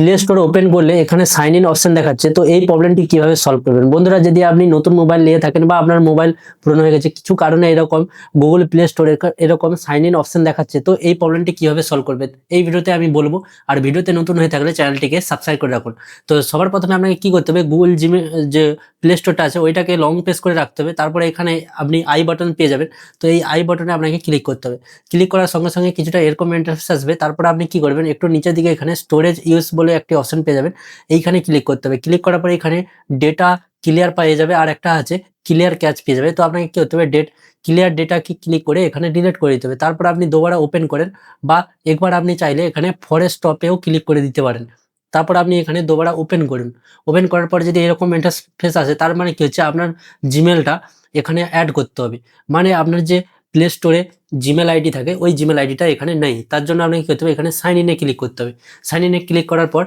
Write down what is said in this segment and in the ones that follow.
Play store open করলে এখানে sign in option দেখাচ্ছে। তো এই প্রবলেমটি কীভাবে সলভ করবেন? বন্ধুরা, যদি আপনি নতুন মোবাইল নিয়ে থাকেন বা আপনার মোবাইল পুরনো হয়ে গেছে, কিছু কারণে এরকম গুগল প্লে স্টোরে এরকম সাইন ইন অপশন দেখাচ্ছে, তো এই প্রবলেমটি কীভাবে সলভ করবেন? এই ভিডিওতে আমি বলব, আর ভিডিওতে নতুন হয়ে থাকলে চ্যানেলটিকে সাবস্ক্রাইব করে রাখুন। তো সবার প্রথমে আপনাকে কি করতে হবে? গুগল জিমে যে প্লে স্টোরটা আছে, ওইটাকে লং প্রেস করে রাখতে হবে। তারপরে এখানে আপনি আই বাটন পেয়ে যাবেন। তো এই আই বাটনে আপনাকে ক্লিক করতে হবে। ক্লিক করার সঙ্গে সঙ্গে কিছুটা এরকম ইন্টারফেস আসবে। তারপরে আপনি কি করবেন? একটু নিচের দিকে এখানে স্টোরেজ ইউজ বলে একটি অপশন পেয়ে যাবেন। এইখানে ক্লিক করতে হবে। ক্লিক করার পরে এখানে ডেটা ক্লিয়ার পেয়ে যাবে আর একটা আছে ক্লিয়ার ক্যাচ পেয়ে যাবে। তো আপনাকে কি করতে হবে? ডেট ক্লিয়ার ডেটা কি ক্লিক করে এখানে ডিলিট করে দিতে হবে। তারপর আপনি দুবার ওপেন করেন বা একবার আপনি চাইলে এখানে ফরেস্ট টপেও ক্লিক করে দিতে পারেন। তারপর আপনি এখানে দুবার ওপেন করুন। ওপেন করার পর যদি এরকম ইন্টারফেস আসে, তার মানে কী হচ্ছে? আপনার জিমেলটা এখানে অ্যাড করতে হবে। মানে আপনার যে প্লে স্টোরে জিমেল আইডি থাকে, ওই জিমেল আইডিটা এখানে নেই। তার জন্য আপনাকে কী করতে হবে এখানে সাইন ইনে ক্লিক করতে হবে। সাইন ইনে ক্লিক করার পর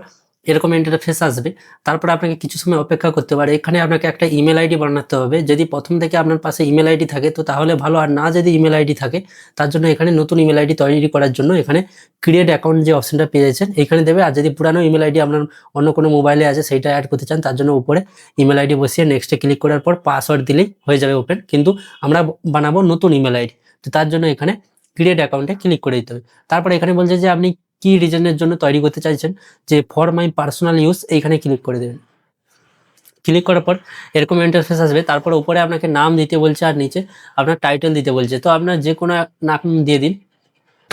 এরকম ইন্টারফেস আসবে। তারপর আপনাকে কিছু সময় অপেক্ষা করতে পারে এখানে আপনাকে একটা ইমেল আইডি বানাতে হবে। যদি প্রথম থেকে আপনার পাশে ইমেল আইডি থাকে, তো তাহলে ভালো। আর না যদি ইমেল আইডি থাকে, তার জন্য এখানে নতুন ইমেল আইডি তৈরি করার জন্য এখানে ক্রিয়েট অ্যাকাউন্ট যে অপশনটা পেয়ে যাচ্ছেন, এখানে দেবে। আর যদি পুরানো ইমেল আইডি আপনার অন্য কোনো মোবাইলে আছে, সেইটা অ্যাড করতে চান, তার জন্য উপরে ইমেল আইডি বসিয়ে নেক্সটে ক্লিক করার পর পাসওয়ার্ড দিলেই হয়ে যাবে ওপেন কিন্তু আমরা বানাবো নতুন ইমেল আইডি তো তার জন্য এখানে ক্রিয়েট অ্যাকাউন্টে ক্লিক করে দিতে হবে। তারপর এখানে বলছে যে আপনি কি রিজনের জন্য তৈরি করতে চাইছেন, যে ফর মাই পার্সোনাল ইউজ এইখানে ক্লিক করে দেবেন। ক্লিক করার পর এরকম ইন্টারফেস আসবে, তারপর উপরে আপনাকে নাম দিতে বলছে আর নিচে আপনার টাইটেল দিতে বলছে। তো আপনার যে কোনো নাম দিয়ে দিন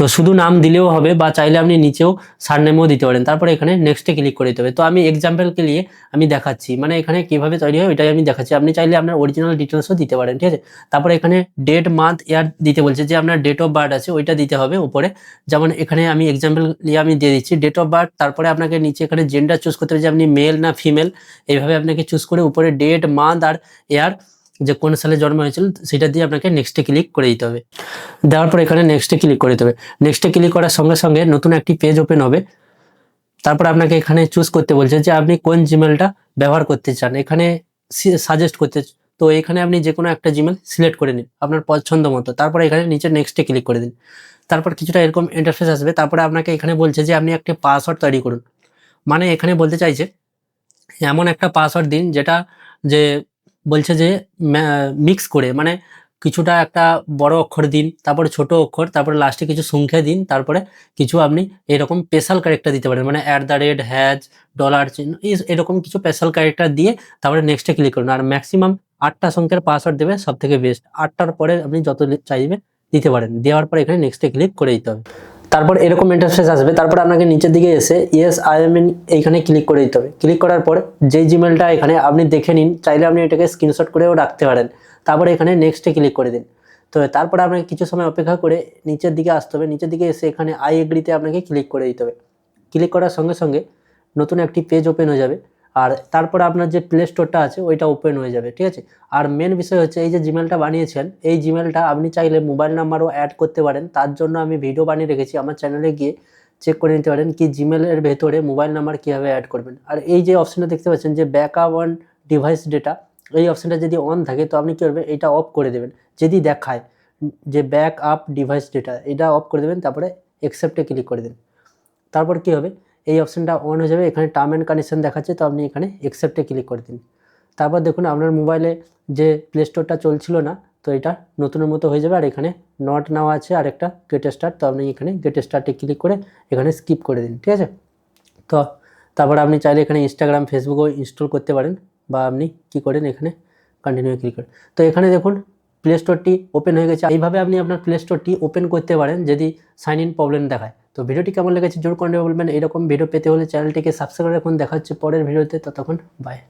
তো শুধু নাম দিলেও হবে বা চাইলে আপনি নিচেও সারনেমও দিতে পারেন। তারপরে এখানে নেক্সটে ক্লিক করে দিতে হবে। তো আমি এক্সাম্পলকে নিয়ে আমি দেখাচ্ছি। মানে এখানে কীভাবে তৈরি হয় ওইটাই আমি দেখাচ্ছি। আপনি চাইলে আপনার অরিজিনাল ডিটেলসও দিতে পারেন, ঠিক আছে? তারপরে এখানে ডেট মান্থ ইয়ার দিতে বলছে যে আপনার ডেট অফ বার্থ আছে, ওইটা দিতে হবে উপরে। যেমন এখানে আমি এক্সাম্পল নিয়ে আমি দিয়ে দিচ্ছি ডেট অফ বার্থ তারপরে আপনাকে নিচে এখানে জেন্ডার চুজ করতে হবে যে আপনি মেল না ফিমেল এইভাবে আপনাকে চুজ করে উপরে ডেট মান্থ আর ইয়ার যে কোন সালে জন্ম হয়েছিল, সেটা দিয়ে আপনাকে নেক্সটে ক্লিক করে দিতে হবে। দেওয়ার পর এখানে নেক্সটে ক্লিক করে দিতে হবে। নেক্সটে ক্লিক করার সঙ্গে সঙ্গে নতুন একটি পেজ ওপেন হবে। তারপর আপনাকে এখানে চুজ করতে বলছে যে আপনি কোন জিমেলটা ব্যবহার করতে চান। এখানে সাজেস্ট করতে তো এখানে আপনি যে কোনো একটা জিমেল সিলেক্ট করে নিন, আপনার পছন্দ মতো। তারপর এখানে নিচে নেক্সটে ক্লিক করে দিন। তারপর কিছুটা এরকম ইন্টারফেস আসবে। তারপরে আপনাকে এখানে বলছে যে আপনি একটা পাসওয়ার্ড তৈরি করুন। মানে এখানে বলতে চাইছে, এমন একটা পাসওয়ার্ড দিন যেটা যে বলছে যে মিক্স করে মানে কিছুটা একটা বড় অক্ষর দিন, তারপরে ছোট অক্ষর, তারপরে লাস্টে কিছু সংখ্যা দিন, তারপরে কিছু আপনি এরকম স্পেশাল ক্যারেক্টার দিতে পারেন মানে at the rate hash dollar চিহ্ন এরকম কিছু স্পেশাল ক্যারেক্টার দিয়ে তারপরে নেক্সটে ক্লিক করুন। আর ম্যাক্সিমাম আটটা সংখ্যার পাসওয়ার্ড দেবে সব থেকে বেস্ট আটটার পরে আপনি যত চাইবে দিতে পারেন। দেওয়ার পরে এখানে নেক্সটে ক্লিক করে দিতে হবে। তারপর এরকম ইন্টারফেস আসবে। তারপর আপনাকে নিচের দিকে এসে ইয়েস আই এম ইন এইখানে ক্লিক করে দিতে হবে। ক্লিক করার পর যেই জিমেলটা এখানে আপনি দেখে নিন, চাইলে আপনি এটাকে স্ক্রিনশট করেও রাখতে পারেন। তারপরে এখানে নেক্সটে ক্লিক করে দিন। তো তারপর আপনাকে কিছু সময় অপেক্ষা করে নিচের দিকে আসতে হবে। নিচের দিকে এসে এখানে আই এগ্রিতে আপনাকে ক্লিক করে দিতে হবে। ক্লিক করার সঙ্গে সঙ্গে নতুন একটি পেজ ওপেন হয়ে যাবে। আর তারপরে আপনার যে প্লে স্টোরটা আছে, ওইটা ওপেন হয়ে যাবে, ঠিক আছে? আর মেন বিষয় হচ্ছে, এই যে জিমেলটা বানিয়েছেন, এই জিমেলটা আপনি চাইলে মোবাইল নাম্বারও অ্যাড করতে পারেন। তার জন্য আমি ভিডিও বানিয়ে রেখেছি, আমার চ্যানেলে গিয়ে চেক করে নিতে পারেন কি জিমেলের ভেতরে মোবাইল নাম্বার কীভাবে অ্যাড করবেন। আর এই যে অপশানটা দেখতে পাচ্ছেন যে back up on device data এই অপশানটা যদি অন থাকে, তো আপনি কী করবেন, এটা অফ করে দেবেন। যদি দেখায় যে ব্যাক আপ ডিভাইস ডেটা এটা অফ করে দেবেন, তারপরে অ্যাকসেপ্টে ক্লিক করে দিন তারপর কী হবে? এই অপশনটা অন হয়ে যাবে। এখানে টার্ম অ্যান্ড কন্ডিশন দেখাচ্ছে, তো আপনি এখানে অ্যাকসেপ্টে ক্লিক করে দিন। তারপর দেখুন, আপনার মোবাইলে যে প্লে স্টোরটা চলছিল না, তো এটা নতুনের মতো হয়ে যাবে। আর এখানে নট নেওয়া আছে, আর একটা গেট স্টার্ট তো আপনি এখানে গেট স্টার্টে ক্লিক করে এখানে স্কিপ করে দিন, ঠিক আছে? তো তারপর আপনি চাইলে এখানে ইনস্টাগ্রাম ফেসবুকও ইনস্টল করতে পারেন, বা আপনি কি করেন, এখানে কন্টিনিউ ক্লিক করেন তো এখানে দেখুন প্লে স্টোরটি ওপেন হয়ে গেছে। এইভাবে আপনি আপনার প্লে স্টোরটি ওপেন করতে পারেন, যদি সাইন ইন প্রবলেম দেখায়। তো ভিডিওটি কেমন লেগেছে জোর করে বলবেন। এরকম ভিডিও পেতে হলে চ্যানেলটিকে সাবস্ক্রাইব করে রাখুন। দেখা হচ্ছে পরের ভিডিওতে ততক্ষণ বাই